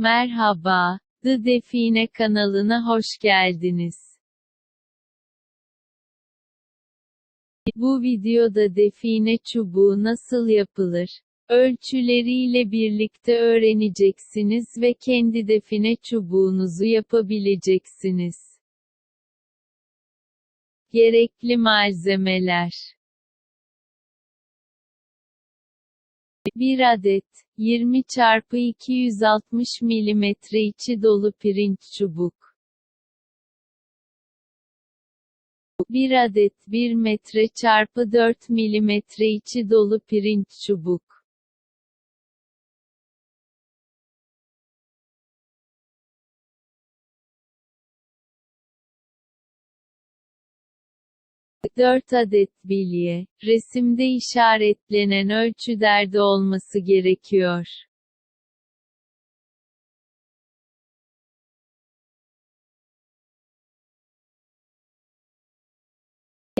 Merhaba, The Define kanalına hoş geldiniz. Bu videoda define çubuğu nasıl yapılır? Ölçüleriyle birlikte öğreneceksiniz ve kendi define çubuğunuzu yapabileceksiniz. Gerekli malzemeler 1 adet 20 x 260 mm içi dolu pirinç çubuk. 1 adet 1 metre çarpı 4 mm içi dolu pirinç çubuk Dört adet bilye, resimde işaretlenen ölçülerde olması gerekiyor.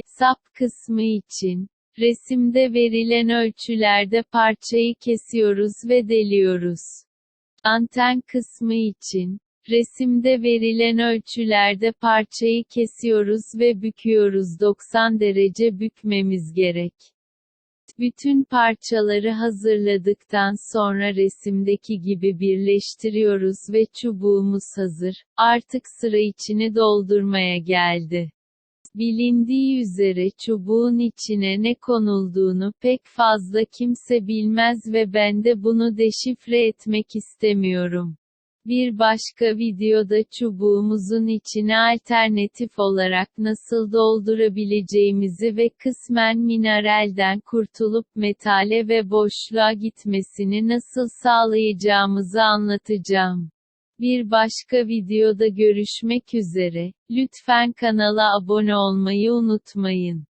Sap kısmı için, resimde verilen ölçülerde parçayı kesiyoruz ve deliyoruz. Anten kısmı için, resimde verilen ölçülerde parçayı kesiyoruz ve büküyoruz 90 derece bükmemiz gerek. Bütün parçaları hazırladıktan sonra resimdeki gibi birleştiriyoruz ve çubuğumuz hazır. Artık sıra içini doldurmaya geldi. Bilindiği üzere çubuğun içine ne konulduğunu pek fazla kimse bilmez ve ben de bunu deşifre etmek istemiyorum. Bir başka videoda çubuğumuzun içine alternatif olarak nasıl doldurabileceğimizi ve kısmen mineralden kurtulup metale ve boşluğa gitmesini nasıl sağlayacağımızı anlatacağım. Bir başka videoda görüşmek üzere. Lütfen kanala abone olmayı unutmayın.